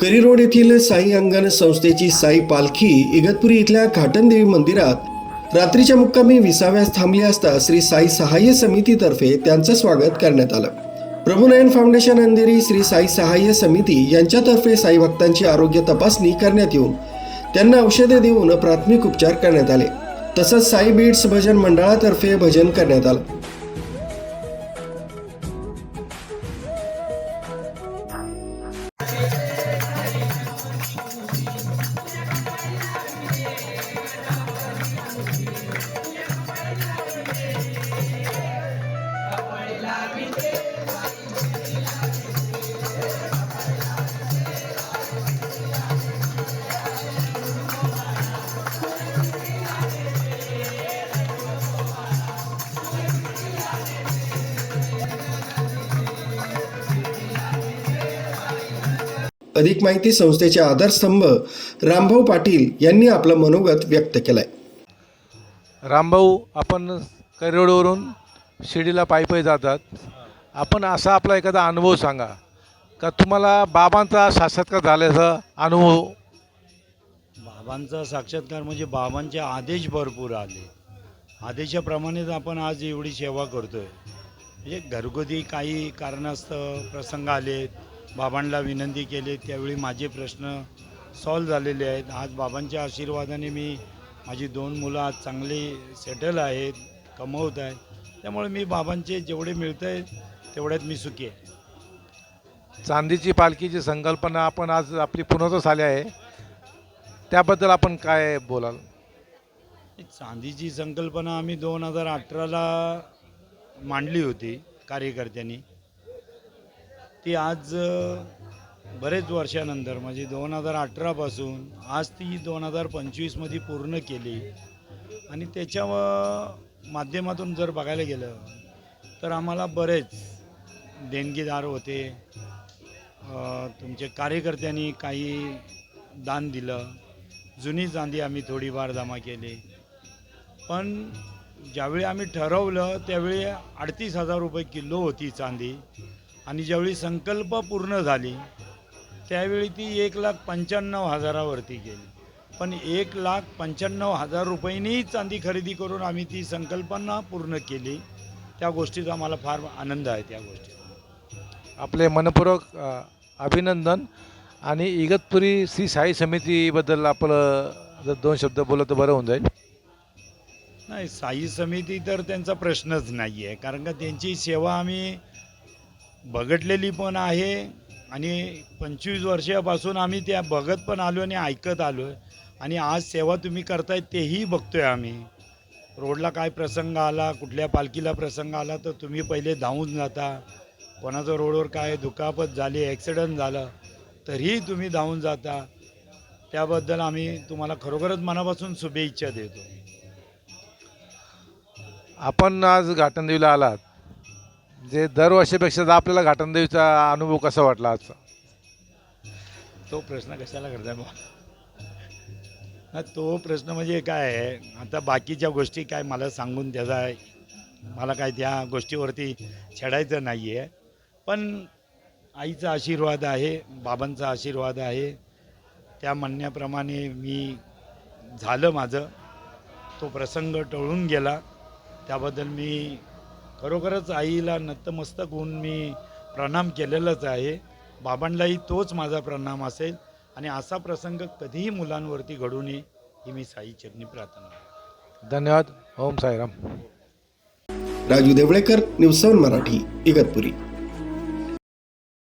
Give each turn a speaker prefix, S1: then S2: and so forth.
S1: करी road येथील साई अंगण संस्थेची साई पालखी इगतपुरी इथल्या घाटनदेवी मंदिरात रात्रीच्या मुक्कामी विसाव्यास थांबली असता श्री साई सहाय्य समितीतर्फे त्यांचं स्वागत करण्यात आलं. प्रभुनयन फाउंडेशन अंधेरी श्री साई सहाय्य समिती यांच्यातर्फे साई भक्तांची आरोग्य तपासणी करण्यात येऊन त्यांना औषधे देऊन प्राथमिक उपचार करण्यात आले. तसंच साई बीट्स भजन मंडळातर्फे भजन करण्यात आलं. अधिक माहिती संस्थेचे आधारस्तंभ रामभाऊ पाटील यांनी आपलं मनोगत व्यक्त केलंय.
S2: रामभाऊ आपण करिरोडवरून शिर्डीला पायी पायी जातात. आपण असा आपला एखादा अनुभव सांगा. का तुम्हाला बाबांचा साक्षात्कार झाल्याचा अनुभव?
S3: बाबांचा साक्षात्कार म्हणजे बाबांचे आदेश भरपूर आले. आदेशाप्रमाणेच आपण आज एवढी सेवा करतोय. म्हणजे घरगुती काही कारणास्तव प्रसंग आलेत. बाबांना विनंती केली. त्यावेळी माझे प्रश्न सॉल्व झालेले आहेत. आज बाबांच्या आशीर्वादाने मी माझी दोन मुलं आज चांगली सेटल आहेत कमवत आहेत. त्यामुळे मी बाबांचे जेवढे मिळत आहेत तेवढ्यात मी सुखी आहे.
S2: चांदीची पालखीची संकल्पना आपण आज आपली पुनर्वस आली आहे. त्याबद्दल आपण काय बोलाल?
S3: चांदीची संकल्पना आम्ही दोन हजार अठराला मांडली होती कार्यकर्त्यांनी. ती आज बरेच वर्षानंतर म्हणजे दोन हजार अठरापासून आज ती दोन हजार पंचवीसमध्ये पूर्ण केली. आणि त्याच्या माध्यमातून जर बघायला गेलं तर आम्हाला बरेच देणगीदार होते. तुमचे कार्यकर्त्यांनी काही दान दिलं. जुनी चांदी आम्ही थोडीफार जमा केली. पण ज्यावेळी आम्ही ठरवलं त्यावेळी अडतीस हजार रुपये किलो होती चांदी. आणि ज्यावेळी संकल्प पूर्ण झाली त्यावेळी ती एक लाख पंच्याण्णव हजारावरती गेली. पण एक लाख पंच्याण्णव हजार रुपयांनी चांदी खरेदी करून आम्ही ती संकल्पना पूर्ण केली. त्या गोष्टीचा मला फार आनंद आहे त्या गोष्टीचा.
S2: आपले मनपूर्वक अभिनंदन आणि इगतपुरी श्री साई समितीबद्दल आपलं जर दोन शब्द बोललं तर बरं होऊन जाईल.
S3: नाही साई समिती तर त्यांचा प्रश्नच नाही आहे कारण का त्यांची सेवा आम्ही बघटलेली पण आहे. आणि पंचवीस वर्षापासून आम्ही त्या बघत पण आलो आणि ऐकत आलो आहे आणि आज सेवा तुम्ही करताय तेही बघतो आहे आम्ही. रोडला काय प्रसंग आला कुठल्या पालखीला प्रसंग आला तर तुम्ही पहिले धावून जाता. कोणाचं रोडवर काय दुखापत झाली ॲक्सिडंट झालं तरीही तुम्ही धावून जाता. त्याबद्दल आम्ही तुम्हाला खरोखरच मनापासून शुभेच्छा देतो.
S2: आपण आज घाटनदेवीला आलात. जे दरवर्षीपेक्षा जर आपल्याला घाटनदेवीचा अनुभव कसा वाटला आजचा?
S3: तो प्रश्न कशाला करताय मग तो प्रश्न म्हणजे काय आहे? आता बाकीच्या गोष्टी काय मला सांगून त्याचा मला काय त्या गोष्टीवरती छेडायचं नाही आहे पण आईचा आशीर्वाद आहे बाबांचा आशीर्वाद आहे. त्या म्हणण्याप्रमाणे मी झालं माझं. तो प्रसंग टळून गेला. त्याबद्दल मी खरोखरच आईला नतमस्तक होऊन मी प्रणाम केलेलाच आहे. बाबांनाही तोच माझा प्रणाम असेल आणि असा प्रसंग कधीही मुलांवरती घडू नये ही मी साई चरणी प्रार्थना
S2: धन्यवाद. Om Sairam.
S1: Raju Devlekar news seven Marathi Igatpuri.